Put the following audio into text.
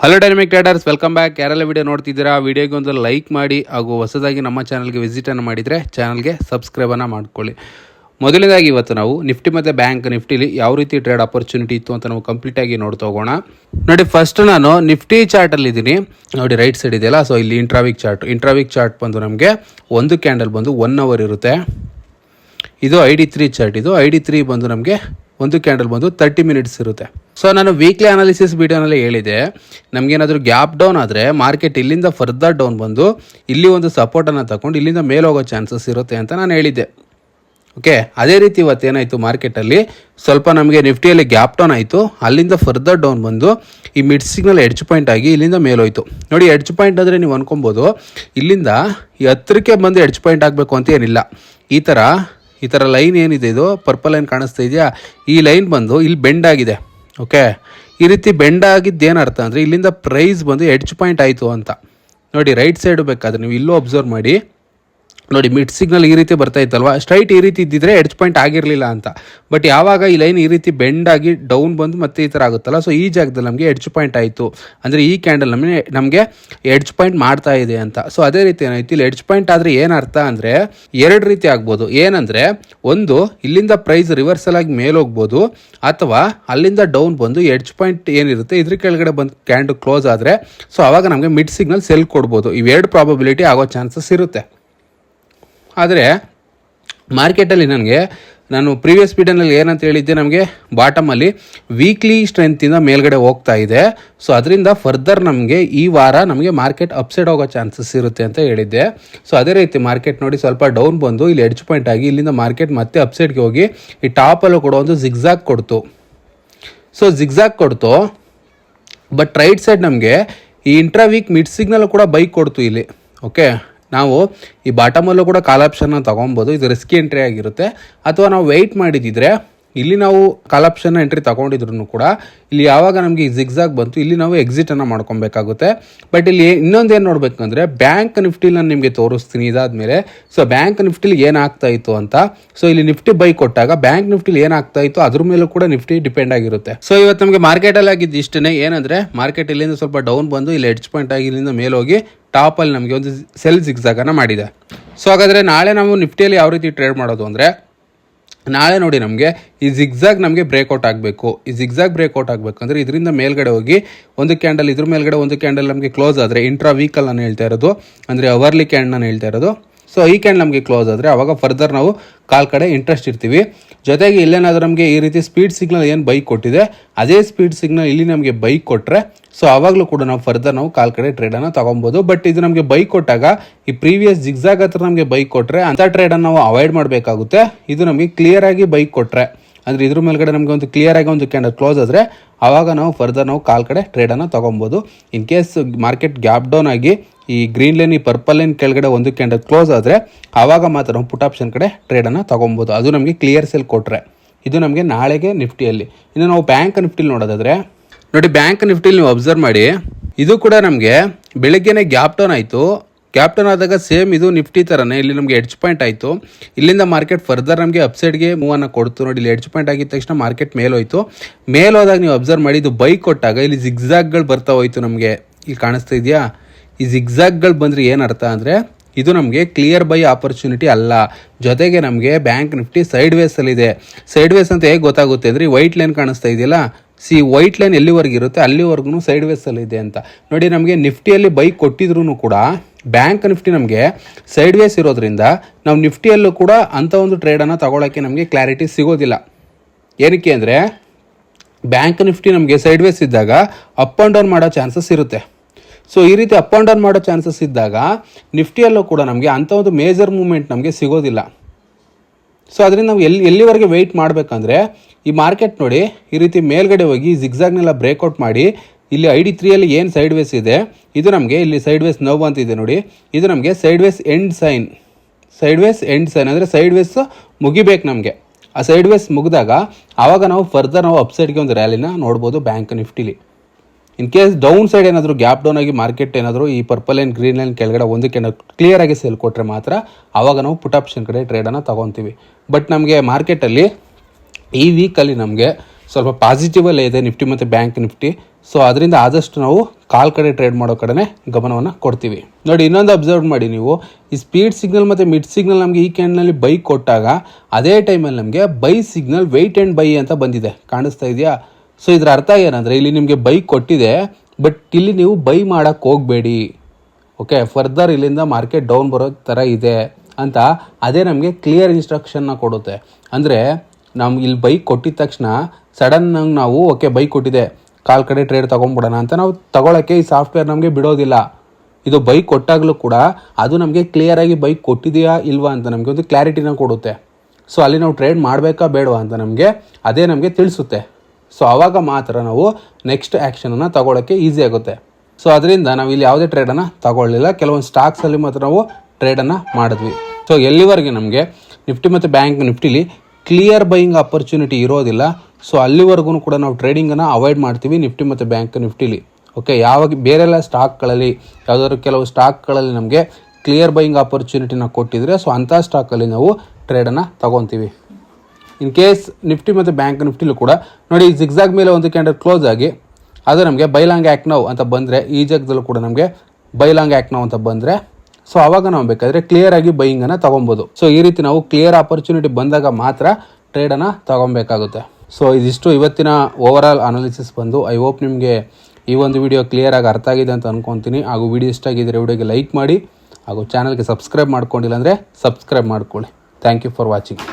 Hello dynamic traders welcome back ಯಾರೆಲ್ಲ video ನೋಡ್ತಿದ್ದೀರಾ ವಿಡಿಯೋಗೆ ಒಂದು ಲೈಕ್ ಮಾಡಿ ಹಾಗೂ ಹೊಸದಾಗಿ ನಮ್ಮ ಚಾನಲ್ಗೆ ವಿಸಿಟನ್ನು ಮಾಡಿದರೆ ಚಾನಲ್ಗೆ ಸಬ್ಸ್ಕ್ರೈಬನ್ನು ಮಾಡ್ಕೊಳ್ಳಿ. ಮೊದಲನೇದಾಗಿ ಇವತ್ತು ನಾವು ನಿಫ್ಟಿ ಮತ್ತು ಬ್ಯಾಂಕ್ ನಿಫ್ಟಿಲಿ ಯಾವ ರೀತಿ ಟ್ರೇಡ್ ಅಪರ್ಚುನಿಟಿ ಇತ್ತು ಅಂತ ನಾವು ಕಂಪ್ಲೀಟಾಗಿ ನೋಡ್ತಾ ಹೋಗೋಣ. ನೋಡಿ ಫಸ್ಟ್ ನಾನು ನಿಫ್ಟಿ ಚಾರ್ಟಲ್ಲಿ ಇದ್ದೀನಿ. ನೋಡಿ ರೈಟ್ ಸೈಡ್ ಇದೆಯಲ್ಲ? ಸೊ ಇಲ್ಲಿ ಇಂಟ್ರಾವಿಕ್ ಚಾರ್ಟ್ ಇಂಟ್ರಾವಿಕ್ ಚಾರ್ಟ್ ಬಂದು ನಮಗೆ ಒಂದು ಕ್ಯಾಂಡಲ್ ಬಂದು ಒನ್ ಅವರ್ ಇರುತ್ತೆ. ಇದು ಐ ಡಿ ತ್ರೀ ಚಾರ್ಟ್ ಇದು ಐ ಡಿ ಬಂದು ನಮಗೆ ಒಂದು ಕ್ಯಾಂಡಲ್ ಬಂದು ತರ್ಟಿ ಮಿನಿಟ್ಸ್ ಇರುತ್ತೆ. ಸೊ ನಾನು ವೀಕ್ಲಿ ಅನಾಲಿಸಿಸ್ ವಿಡಿಯೋನಲ್ಲಿ ಹೇಳಿದೆ, ನಮಗೇನಾದರೂ ಗ್ಯಾಪ್ ಡೌನ್ ಆದರೆ ಮಾರ್ಕೆಟ್ ಇಲ್ಲಿಂದ ಫರ್ದರ್ ಡೌನ್ ಬಂದು ಇಲ್ಲಿ ಒಂದು ಸಪೋರ್ಟನ್ನು ತಗೊಂಡು ಇಲ್ಲಿಂದ ಮೇಲೆ ಹೋಗೋ ಚಾನ್ಸಸ್ ಇರುತ್ತೆ ಅಂತ ನಾನು ಹೇಳಿದ್ದೆ. ಓಕೆ ಅದೇ ರೀತಿ ಇವತ್ತೇನಾಯಿತು ಮಾರ್ಕೆಟಲ್ಲಿ ಸ್ವಲ್ಪ ನಮಗೆ ನಿಫ್ಟಿಯಲ್ಲಿ ಗ್ಯಾಪ್ ಡೌನ್ ಆಯಿತು. ಅಲ್ಲಿಂದ ಫರ್ದರ್ ಡೌನ್ ಬಂದು ಈ ಮಿಡ್ ಸಿಗ್ನಲ್ ಎಡ್ಜ್ ಪಾಯಿಂಟ್ ಆಗಿ ಇಲ್ಲಿಂದ ಮೇಲೋಯ್ತು ನೋಡಿ ಎಡ್ಜ್ ಪಾಯಿಂಟ್ ಅಂದರೆ ನೀವು ಅನ್ಕೊಬೋದು, ಇಲ್ಲಿಂದ ಈ ಹತ್ತಿರಕ್ಕೆ ಬಂದು ಎಡ್ಜ್ ಪಾಯಿಂಟ್ ಆಗಬೇಕು ಅಂತ ಏನಿಲ್ಲ. ಈ ಥರ ಈ ಥರ ಲೈನ್ ಏನಿದೆ ಇದು? ಪರ್ಪಲ್ ಲೈನ್ ಕಾಣಿಸ್ತಾ ಇದೆಯಾ? ಈ ಲೈನ್ ಬಂದು ಇಲ್ಲಿ ಬೆಂಡ್ ಆಗಿದೆ. ಓಕೆ ಈ ರೀತಿ ಬೆಂಡ್ ಆಗಿದ್ದು ಏನು ಅರ್ಥ ಅಂದರೆ ಇಲ್ಲಿಂದ ಪ್ರೈಸ್ ಬಂದು ಎಡ್ಜ್ ಪಾಯಿಂಟ್ ಆಯಿತು ಅಂತ. ನೋಡಿ ರೈಟ್ ಸೈಡು ಬೇಕಾದ್ರೆ ನೀವು ಇಲ್ಲೂ ಅಬ್ಸರ್ವ್ ಮಾಡಿ. ನೋಡಿ ಮಿಡ್ ಸಿಗ್ನಲ್ ಈ ರೀತಿ ಬರ್ತಾ ಇತ್ತಲ್ವಾ? ಸ್ಟ್ರೈಟ್ ಈ ರೀತಿ ಇದ್ದಿದ್ರೆ ಎಡ್ಜ್ ಪಾಯಿಂಟ್ ಆಗಿರಲಿಲ್ಲ ಅಂತ. ಬಟ್ ಯಾವಾಗ ಈ ಲೈನ್ ಈ ರೀತಿ ಬೆಂಡ್ ಆಗಿ ಡೌನ್ ಬಂದು ಮತ್ತೆ ಈ ಥರ ಆಗುತ್ತಲ್ಲ? ಸೊ ಈ ಜಾಗದಲ್ಲಿ ನಮಗೆ ಎಡ್ಜ್ ಪಾಯಿಂಟ್ ಆಯಿತು. ಅಂದರೆ ಈ ಕ್ಯಾಂಡಲ್ ನಮಗೆ ನಮಗೆ ಎಡ್ಜ್ ಪಾಯಿಂಟ್ ಮಾಡ್ತಾ ಇದೆ ಅಂತ. ಸೊ ಅದೇ ರೀತಿ ಏನಾಯ್ತು? ಇಲ್ಲಿ ಎಡ್ಜ್ ಪಾಯಿಂಟ್ ಆದರೆ ಏನು ಅಂದರೆ, ಎರಡು ರೀತಿ ಆಗ್ಬೋದು. ಏನಂದರೆ, ಒಂದು, ಇಲ್ಲಿಂದ ಪ್ರೈಸ್ ರಿವರ್ಸಲ್ ಆಗಿ ಮೇಲೆ ಹೋಗ್ಬೋದು. ಅಥವಾ ಅಲ್ಲಿಂದ ಡೌನ್ ಬಂದು ಎಡ್ಜ್ ಪಾಯಿಂಟ್ ಏನಿರುತ್ತೆ, ಇದ್ರ ಕೆಳಗಡೆ ಬಂದು ಕ್ಯಾಂಡಲ್ ಕ್ಲೋಸ್ ಆದರೆ ಸೊ ಆವಾಗ ನಮಗೆ ಮಿಡ್ ಸಿಗ್ನಲ್ ಸೆಲ್ ಕೊಡ್ಬೋದು. ಇವೆರಡು ಪ್ರಾಬಬಿಲಿಟಿ ಆಗೋ ಚಾನ್ಸಸ್ ಇರುತ್ತೆ. ಆದರೆ ಮಾರ್ಕೆಟಲ್ಲಿ ನನಗೆ, ನಾನು ಪ್ರೀವಿಯಸ್ ಪೀಡಿಯಲ್ಲಿ ಏನಂತ ಹೇಳಿದ್ದೆ ನಮಗೆ ಬಾಟಮಲ್ಲಿ ವೀಕ್ಲಿ ಸ್ಟ್ರೆಂತಿಂದ ಮೇಲ್ಗಡೆ ಹೋಗ್ತಾ ಇದೆ. ಸೊ ಅದರಿಂದ ಫರ್ದರ್ ನಮಗೆ ಈ ವಾರ ನಮಗೆ ಮಾರ್ಕೆಟ್ ಅಪ್ಸೈಡ್ ಹೋಗೋ ಚಾನ್ಸಸ್ ಇರುತ್ತೆ ಅಂತ ಹೇಳಿದ್ದೆ. ಸೊ ಅದೇ ರೀತಿ ಮಾರ್ಕೆಟ್ ನೋಡಿ ಸ್ವಲ್ಪ ಡೌನ್ ಬಂದು, ಇಲ್ಲಿ ಎಡ್ಜ್ ಪಾಯಿಂಟ್ ಆಗಿ ಇಲ್ಲಿಂದ ಮಾರ್ಕೆಟ್ ಮತ್ತೆ ಅಪ್ಸೈಡ್ಗೆ ಹೋಗಿ, ಈ ಟಾಪಲ್ಲೂ ಕೂಡ ಒಂದು ಜಿಗ್ಜಾಗ್ ಕೊಡ್ತು. ಸೊ ಜಿಗ್ಜಾಗ್ ಕೊಡ್ತು. ಬಟ್ ರೈಟ್ ಸೈಡ್ ನಮಗೆ ಈ ಇಂಟ್ರಾ ವೀಕ್ ಮಿಡ್ ಸಿಗ್ನಲ್ ಕೂಡ ಬೈಕ್ ಕೊಡ್ತು ಇಲ್ಲಿ. ಓಕೆ ನಾವು ಈ ಬಾಟಮಲ್ಲೂ ಕೂಡ ಕಾಲ್ ಆಪ್ಷನ್ನ ತೊಗೊಬೋದು ಇದು ರಿಸ್ಕಿ ಎಂಟ್ರಿ ಆಗಿರುತ್ತೆ. ಅಥವಾ ನಾವು ವೆಯ್ಟ್ ಮಾಡಿದಿದ್ರೆ ಇಲ್ಲಿ ನಾವು ಕಾಲ್ ಎಂಟ್ರಿ ತಗೊಂಡಿದ್ರು ಕೂಡ ಇಲ್ಲಿ ಯಾವಾಗ ನಮಗೆ ಈ ಜಿಗ್ಜಾಗ್ ಬಂತು, ಇಲ್ಲಿ ನಾವು ಎಕ್ಸಿಟನ್ನು ಮಾಡ್ಕೊಬೇಕಾಗುತ್ತೆ. ಬಟ್ ಇಲ್ಲಿ ಇನ್ನೊಂದೇನು ನೋಡಬೇಕಂದ್ರೆ ಬ್ಯಾಂಕ್ ನಿಫ್ಟಿಲಿ ನಾನು ನಿಮಗೆ ತೋರಿಸ್ತೀನಿ. ಇದಾದ್ಮೇಲೆ ಸೊ ಬ್ಯಾಂಕ್ ನಿಫ್ಟಿಲಿ ಏನಾಗ್ತಾ ಇತ್ತು ಅಂತ ಸೊ ಇಲ್ಲಿ ನಿಫ್ಟಿ ಬೈ ಕೊಟ್ಟಾಗ ಬ್ಯಾಂಕ್ ನಿಫ್ಟಿಲಿ ಏನಾಗ್ತಾ ಇತ್ತು ಅದ್ರ ಮೇಲೂ ಕೂಡ ನಿಫ್ಟಿ ಡಿಪೆಂಡ್ ಆಗಿರುತ್ತೆ. ಸೊ ಇವತ್ತು ನಮಗೆ ಮಾರ್ಕೆಟಲ್ಲಿ ಆಗಿದ್ದು ಇಷ್ಟೇ ಏನಂದ್ರೆ ಮಾರ್ಕೆಟ್ ಇಲ್ಲಿಂದ ಸ್ವಲ್ಪ ಡೌನ್ ಬಂದು, ಇಲ್ಲಿ ಎಡ್ಜ್ ಪಾಯಿಂಟ್ ಆಗಿ ಇಲ್ಲಿಂದ ಮೇಲೋಗಿ ಟಾಪಲ್ಲಿ ನಮಗೆ ಒಂದು ಸೆಲ್ ಜಿಗ್ಜಾಗನ್ನು ಮಾಡಿದೆ. ಸೊ ಹಾಗಾದರೆ ನಾಳೆ ನಾವು ನಿಫ್ಟಿಯಲ್ಲಿ ಯಾವ ರೀತಿ ಟ್ರೇಡ್ ಮಾಡೋದು ಅಂದರೆ ನಾಳೆ ನೋಡಿ ನಮಗೆ ಈ ಜಿಗ್ಜಾಗ್ ನಮಗೆ ಬ್ರೇಕ್ಔಟ್ ಆಗಬೇಕು. ಈ ಜಿಗ್ಜಾಗ್ ಬ್ರೇಕ್ಔಟ್ ಅಂದರೆ ಇದರಿಂದ ಮೇಲ್ಗಡೆ ಹೋಗಿ ಒಂದು ಕ್ಯಾಂಡಲ್ ಇದ್ರ ಮೇಲ್ಗಡೆ ಒಂದು ಕ್ಯಾಂಡಲ್ ನಮಗೆ ಕ್ಲೋಸ್ ಆದರೆ ಇಂಟ್ರಾ ವೀಕಲ್ ನಾನು ಹೇಳ್ತಾ ಇರೋದು, ಅಂದರೆ ಅವರ್ಲಿ ಕ್ಯಾಂಡ್ ನಾನು ಹೇಳ್ತಾ ಇರೋದು. ಸೊ ಈ ಕ್ಯಾಂಡ್ ನಮಗೆ ಕ್ಲೋಸ್ ಆದರೆ ಅವಾಗ ಫರ್ದರ್ ನಾವು ಕಾಲ್ ಕಡೆ ಇಂಟ್ರೆಸ್ಟ್ ಇರ್ತೀವಿ. ಜೊತೆಗೆ ಇಲ್ಲೇನಾದರೂ ನಮಗೆ ಈ ರೀತಿ ಸ್ಪೀಡ್ ಸಿಗ್ನಲ್ ಏನು ಬೈಕ್ ಕೊಟ್ಟಿದೆ, ಅದೇ ಸ್ಪೀಡ್ ಸಿಗ್ನಲ್ ಇಲ್ಲಿ ನಮಗೆ ಬೈಕ್ ಕೊಟ್ಟರೆ ಸೊ ಆವಾಗಲೂ ಕೂಡ ನಾವು ಫರ್ದರ್ ನಾವು ಕಾಲ್ ಕಡೆ ಟ್ರೇಡನ್ನು ತಗೊಬೋದು. ಬಟ್ ಇದು ನಮಗೆ ಬೈಕ್ ಕೊಟ್ಟಾಗ, ಈ ಪ್ರೀವಿಯಸ್ ಜಿಗ್ಸಾಗ್ ಹತ್ರ ನಮಗೆ ಬೈಕ್ ಕೊಟ್ಟರೆ ಅಂಥ ಟ್ರೇಡನ್ನು ನಾವು ಅವಾಯ್ಡ್ ಮಾಡಬೇಕಾಗುತ್ತೆ. ಇದು ನಮಗೆ ಕ್ಲಿಯರ್ ಆಗಿ ಬೈಕ್ ಕೊಟ್ಟರೆ ಅಂದರೆ ಇದ್ರ ಮೇಲ್ಗಡೆ ನಮಗೆ ಒಂದು ಕ್ಲಿಯರ್ ಆಗಿ ಒಂದು ಕ್ಯಾಂಡಲ್ ಕ್ಲೋಸ್ ಆದರೆ ಆವಾಗ ನಾವು ಫರ್ದರ್ ನಾವು ಕಾಲ್ ಕಡೆ ಟ್ರೇಡನ್ನು ತೊಗೊಬೋದು. In case market gap down ಆಗಿ ಈ ಗ್ರೀನ್ ಲೈನ್ ಈ ಪರ್ಪಲ್ ಲೈನ್ ಕೆಳಗಡೆ ಒಂದು ಕ್ಯಾಂಡಲ್ ಕ್ಲೋಸ್ ಆದರೆ ಆವಾಗ ಮಾತ್ರ ನಾವು ಪುಟ್ ಆಪ್ಷನ್ ಕಡೆ ಟ್ರೇಡನ್ನು ತೊಗೊಬೋದು. ಅದು ನಮಗೆ ಕ್ಲಿಯರ್ ಸೆಲ್ ಕೊಟ್ಟರೆ ಇದು ನಮಗೆ ನಾಳೆಗೆ ನಿಫ್ಟಿಯಲ್ಲಿ. ಇನ್ನು ನಾವು ಬ್ಯಾಂಕ್ ನಿಫ್ಟಿಲಿ ನೋಡೋದಾದರೆ, ನೋಡಿ ಬ್ಯಾಂಕ್ ನಿಫ್ಟಿಲಿ ನೀವು ಅಬ್ಸರ್ವ್ ಮಾಡಿ, ಇದು ಕೂಡ ನಮಗೆ ಬೆಳಗ್ಗೆನೆ ಗ್ಯಾಪ್ ಡೌನ್ ಆಯಿತು. ಗ್ಯಾಪ್ ಡೌನ್ ಆದಾಗ ಸೇಮ್ ಇದು ನಿಫ್ಟಿ ಥರನೇ ಇಲ್ಲಿ ನಮಗೆ ಎಡ್ಜ್ ಪಾಯಿಂಟ್ ಆಯಿತು. ಇಲ್ಲಿಂದ ಮಾರ್ಕೆಟ್ ಫರ್ದರ್ ನಮಗೆ ಅಪ್ಸೈಡ್ಗೆ ಮೂವನ್ನು ಕೊಡ್ತು ನೋಡಿ. ಇಲ್ಲಿ ಎಡ್ಜ್ ಪಾಯಿಂಟ್ ಆಗಿದ ತಕ್ಷಣ ಮಾರ್ಕೆಟ್ ಮೇಲೋಯ್ತು ಮೇಲೋದಾಗ ನೀವು ಅಬ್ಸರ್ವ್ ಮಾಡಿ ಇದು ಬೈಕ್ ಕೊಟ್ಟಾಗ ಇಲ್ಲಿ ಜಿಗ್ಜಾಗ್ಗಳು ಬರ್ತಾ ಹೋಯ್ತು ನಮಗೆ. ಇಲ್ಲಿ ಕಾಣಿಸ್ತಾ ಇದೆಯಾ? ಈ ಜಿಗ್ಜಾಗ್ಗಳು ಬಂದರೆ ಏನು ಅರ್ಥ ಅಂದರೆ, ಇದು ನಮಗೆ ಕ್ಲಿಯರ್ ಬೈ ಆಪರ್ಚುನಿಟಿ ಅಲ್ಲ. ಜೊತೆಗೆ ನಮಗೆ ಬ್ಯಾಂಕ್ ನಿಫ್ಟಿ ಸೈಡ್ ವೇಸಲ್ಲಿದೆ ಸೈಡ್ ವೇಸ್ ಅಂತ ಹೇಗೆ ಗೊತ್ತಾಗುತ್ತೆ ಅಂದರೆ ವೈಟ್ ಲೈನ್ ಕಾಣಿಸ್ತಾ ಇದೆಯಲ್ಲ? ಸಿ ವೈಟ್ ಲೈನ್ ಎಲ್ಲಿವರೆಗಿರುತ್ತೆ ಅಲ್ಲಿವರೆಗೂ ಸೈಡ್ ವೇಸಲ್ಲಿ ಇದೆ ಅಂತ. ನೋಡಿ, ನಮಗೆ ನಿಫ್ಟಿಯಲ್ಲಿ ಬೈಕ್ ಕೊಟ್ಟಿದ್ರು ಕೂಡ ಬ್ಯಾಂಕ್ ನಿಫ್ಟಿ ನಮಗೆ ಸೈಡ್ ವೇಸ್ ಇರೋದ್ರಿಂದ ನಾವು ನಿಫ್ಟಿಯಲ್ಲೂ ಕೂಡ ಅಂಥ ಒಂದು ಟ್ರೇಡನ್ನು ತಗೊಳ್ಳೋಕ್ಕೆ ನಮಗೆ ಕ್ಲಾರಿಟಿ ಸಿಗೋದಿಲ್ಲ. ಏನಕ್ಕೆ ಅಂದರೆ ಬ್ಯಾಂಕ್ ನಿಫ್ಟಿ ನಮಗೆ ಸೈಡ್ ವೇಸ್ ಇದ್ದಾಗ ಅಪ್ ಆ್ಯಂಡ್ ಡೌನ್ ಮಾಡೋ ಚಾನ್ಸಸ್ ಇರುತ್ತೆ. ಸೊ ಈ ರೀತಿ ಅಪ್ ಆ್ಯಂಡ್ ಡೌನ್ ಮಾಡೋ ಚಾನ್ಸಸ್ ಇದ್ದಾಗ ನಿಫ್ಟಿಯಲ್ಲೂ ಕೂಡ ನಮಗೆ ಅಂಥ ಒಂದು ಮೇಜರ್ ಮೂಮೆಂಟ್ ನಮಗೆ ಸಿಗೋದಿಲ್ಲ. ಸೊ ಅದರಿಂದ ನಾವು ಎಲ್ಲಿ ಎಲ್ಲಿವರೆಗೆ ವೆಯ್ಟ್ ಮಾಡಬೇಕಂದ್ರೆ ಈ ಮಾರ್ಕೆಟ್ ನೋಡಿ ಈ ರೀತಿ ಮೇಲ್ಗಡೆ ಹೋಗಿ ಜಿಗ್ಜಾಗ್ನೆಲ್ಲ ಬ್ರೇಕೌಟ್ ಮಾಡಿ ಇಲ್ಲಿ ಐ ಡಿ ತ್ರೀಯಲ್ಲಿ ಏನು ಸೈಡ್ ವೇಸ್ ಇದೆ? ಇದು ನಮಗೆ ಇಲ್ಲಿ ಸೈಡ್ ವೇಸ್ ನೋವು ಅಂತ ಇದೆ ನೋಡಿ. ಇದು ನಮಗೆ side ways end sign side ways end sign ಅಂದರೆ ಸೈಡ್ ವೇಸ್ ಮುಗಿಬೇಕು ನಮಗೆ. ಆ ಸೈಡ್ ವೇಸ್ ಮುಗಿದಾಗ ಆವಾಗ ನಾವು ಫರ್ದರ್ ನಾವು ಅಪ್ಸೈಡ್ಗೆ ಒಂದು ರ್ಯಾಲಿನ ನೋಡ್ಬೋದು ಬ್ಯಾಂಕ್ ನಿಫ್ಟಿಲಿ ಇನ್ ಕೇಸ್ ಡೌನ್ ಸೈಡ್ ಏನಾದರೂ ಗ್ಯಾಪ್ ಡೌನ್ ಆಗಿ ಮಾರ್ಕೆಟ್ ಏನಾದರೂ ಈ ಪರ್ಪಲ್ ಲೈನ್ ಗ್ರೀನ್ ಲೈನ್ ಕೆಳಗಡೆ ಒಂದಕ್ಕೆ ಕ್ಲಿಯರ್ ಆಗಿ ಸೇಲ್ ಕೊಟ್ಟರೆ ಮಾತ್ರ ಆವಾಗ ನಾವು ಪುಟ್ ಆಪ್ಷನ್ ಕಡೆ ಟ್ರೇಡನ್ನು ತೊಗೊತೀವಿ. ಬಟ್ ನಮಗೆ ಮಾರ್ಕೆಟಲ್ಲಿ ಈ ವೀಕಲ್ಲಿ ನಮಗೆ ಸ್ವಲ್ಪ ಪಾಸಿಟಿವಲ್ಲೇ ಇದೆ ನಿಫ್ಟಿ ಮತ್ತು ಬ್ಯಾಂಕ್ ನಿಫ್ಟಿ. ಸೊ ಅದರಿಂದ ಆದಷ್ಟು ನಾವು ಕಾಲ್ ಕಡೆ ಟ್ರೇಡ್ ಮಾಡೋ ಕಡೆನೇ ಗಮನವನ್ನು ಕೊಡ್ತೀವಿ. ನೋಡಿ, ಇನ್ನೊಂದು ಅಬ್ಸರ್ವ್ ಮಾಡಿ ನೀವು. ಈ ಸ್ಪೀಡ್ ಸಿಗ್ನಲ್ ಮತ್ತು ಮಿಡ್ ಸಿಗ್ನಲ್ ನಮಗೆ ಈ ಕ್ಯಾಂಡ್ನಲ್ಲಿ ಬೈ ಕೊಟ್ಟಾಗ ಅದೇ ಟೈಮಲ್ಲಿ ನಮಗೆ buy signal wait and buy ಅಂತ ಬಂದಿದೆ. ಕಾಣಿಸ್ತಾ ಇದೆಯಾ? ಸೊ ಇದರ ಅರ್ಥ ಏನಂದರೆ ಇಲ್ಲಿ ನಿಮಗೆ ಬೈ ಕೊಟ್ಟಿದೆ ಬಟ್ ಇಲ್ಲಿ ನೀವು ಬೈ ಮಾಡೋಕ್ಕೆ ಹೋಗಬೇಡಿ. ಓಕೆ ಫರ್ದರ್ ಇಲ್ಲಿಂದ ಮಾರ್ಕೆಟ್ ಡೌನ್ ಬರೋ ಥರ ಇದೆ ಅಂತ ಅದೇ ನಮಗೆ ಕ್ಲಿಯರ್ ಇನ್ಸ್ಟ್ರಕ್ಷನ್ನ ಕೊಡುತ್ತೆ. ಅಂದರೆ ನಮ್ಗೆ ಇಲ್ಲಿ ಬೈಕ್ ಕೊಟ್ಟಿದ ತಕ್ಷಣ ಸಡನ್ನಾಗಿ ನಾವು, ಓಕೆ, ಬೈಕ್ ಕೊಟ್ಟಿದೆ. ಕಾಲ್ ಕಡೆ ಟ್ರೇಡ್ ತೊಗೊಂಬಿಡೋಣ ಅಂತ ನಾವು ತಗೊಳ್ಳೋಕ್ಕೆ ಈ ಸಾಫ್ಟ್ವೇರ್ ನಮಗೆ ಬಿಡೋದಿಲ್ಲ. ಇದು ಬೈಕ್ ಕೊಟ್ಟಾಗಲೂ ಕೂಡ ಅದು ನಮಗೆ ಕ್ಲಿಯರಾಗಿ ಬೈಕ್ ಕೊಟ್ಟಿದೆಯಾ ಇಲ್ವಾ ಅಂತ ನಮಗೆ ಒಂದು ಕ್ಲಾರಿಟಿನ ಕೊಡುತ್ತೆ. ಸೊ ಅಲ್ಲಿ ನಾವು ಟ್ರೇಡ್ ಮಾಡಬೇಕಾ ಬೇಡವಾ ಅಂತ ನಮಗೆ ಅದೇ ನಮಗೆ ತಿಳಿಸುತ್ತೆ. ಸೊ ಆವಾಗ ಮಾತ್ರ ನಾವು ನೆಕ್ಸ್ಟ್ ಆ್ಯಕ್ಷನನ್ನು ತಗೊಳ್ಳೋಕ್ಕೆ ಈಸಿ ಆಗುತ್ತೆ. ಸೊ ಅದರಿಂದ ನಾವು ಇಲ್ಲಿ ಯಾವುದೇ ಟ್ರೇಡನ್ನು ತಗೊಳ್ಳಿಲ್ಲ. ಕೆಲವೊಂದು ಸ್ಟಾಕ್ಸಲ್ಲಿ ಮಾತ್ರ ನಾವು ಟ್ರೇಡನ್ನು ಮಾಡಿದ್ವಿ. ಸೊ ಎಲ್ಲಿವರೆಗೆ ನಮಗೆ ನಿಫ್ಟಿ ಮತ್ತು ಬ್ಯಾಂಕ್ ನಿಫ್ಟಿಲಿ ಕ್ಲಿಯರ್ ಬೈಯಿಂಗ್ ಆಪರ್ಚುನಿಟಿ ಇರೋದಿಲ್ಲ. ಸೊ ಅಲ್ಲಿವರೆಗೂ ಕೂಡ ನಾವು ಟ್ರೇಡಿಂಗನ್ನು ಅವಾಯ್ಡ್ ಮಾಡ್ತೀವಿ. ನಿಫ್ಟಿ ಮತ್ತು ಬ್ಯಾಂಕ್ ನಿಫ್ಟಿಲಿ ಓಕೆ ಯಾವಾಗ ಬೇರೆಲ್ಲ ಸ್ಟಾಕ್ಗಳಲ್ಲಿ ಯಾವುದಾದ್ರು ಕೆಲವು ಸ್ಟಾಕ್ಗಳಲ್ಲಿ ನಮಗೆ ಕ್ಲಿಯರ್ ಬೈಯಿಂಗ್ ಆಪರ್ಚುನಿಟಿನ ಕೊಟ್ಟಿದ್ರೆ ಸೊ ಅಂಥ ಸ್ಟಾಕಲ್ಲಿ ನಾವು ಟ್ರೇಡನ್ನು ತಗೊತೀವಿ. ಇನ್ ಕೇಸ್ ನಿಫ್ಟಿ ಮತ್ತು ಬ್ಯಾಂಕ್ ನಿಫ್ಟಿಲೂ ಕೂಡ, ನೋಡಿ ಜಿಗ್ಜಾಗ್ ಮೇಲೆ ಒಂದು ಕ್ಯಾಂಡಲ್ ಕ್ಲೋಸ್ ಆಗಿ, ಅದು ನಮಗೆ ಬೈಲಾಂಗ್ ಆ್ಯಕ್ಟ್ ಅಂತ ಬಂದರೆ, ಈ ಜಾಗದಲ್ಲೂ ಕೂಡ ನಮಗೆ ಬೈಲಾಂಗ್ ಆ್ಯಕ್ಟ್ ಅಂತ ಬಂದರೆ ಸೊ ಅವಾಗ ನಾವು ಬೇಕಾದರೆ ಕ್ಲಿಯರ್ ಆಗಿ ಬೈಯಿಂಗನ್ನು ತೊಗೊಬೋದು. ಸೊ ಈ ರೀತಿ ನಾವು ಕ್ಲಿಯರ್ ಆಪರ್ಚುನಿಟಿ ಬಂದಾಗ ಮಾತ್ರ ಟ್ರೇಡನ್ನು ತಗೊಬೇಕಾಗುತ್ತೆ. ಸೊ ಇದಿಷ್ಟು ಇವತ್ತಿನ ಓವರ್ ಅನಾಲಿಸಿಸ್ ಬಂದು ಐ ಹೋಪ್ ನಿಮಗೆ ಈ ಒಂದು ವಿಡಿಯೋ ಕ್ಲಿಯರ್ ಆಗಿ ಅರ್ಥ ಆಗಿದೆ ಅಂತ ಅನ್ಕೊತೀನಿ. ಹಾಗೂ ವಿಡಿಯೋ ಇಷ್ಟ ಆಗಿದ್ದರೆ ವಿಡಿಯೋಗೆ ಲೈಕ್ ಮಾಡಿ, ಹಾಗೂ ಚಾನಲ್ಗೆ ಸಬ್ಸ್ಕ್ರೈಬ್ ಮಾಡ್ಕೊಂಡಿಲ್ಲ ಅಂದರೆ ಸಬ್ಸ್ಕ್ರೈಬ್ ಮಾಡ್ಕೊಳ್ಳಿ. Thank you for watching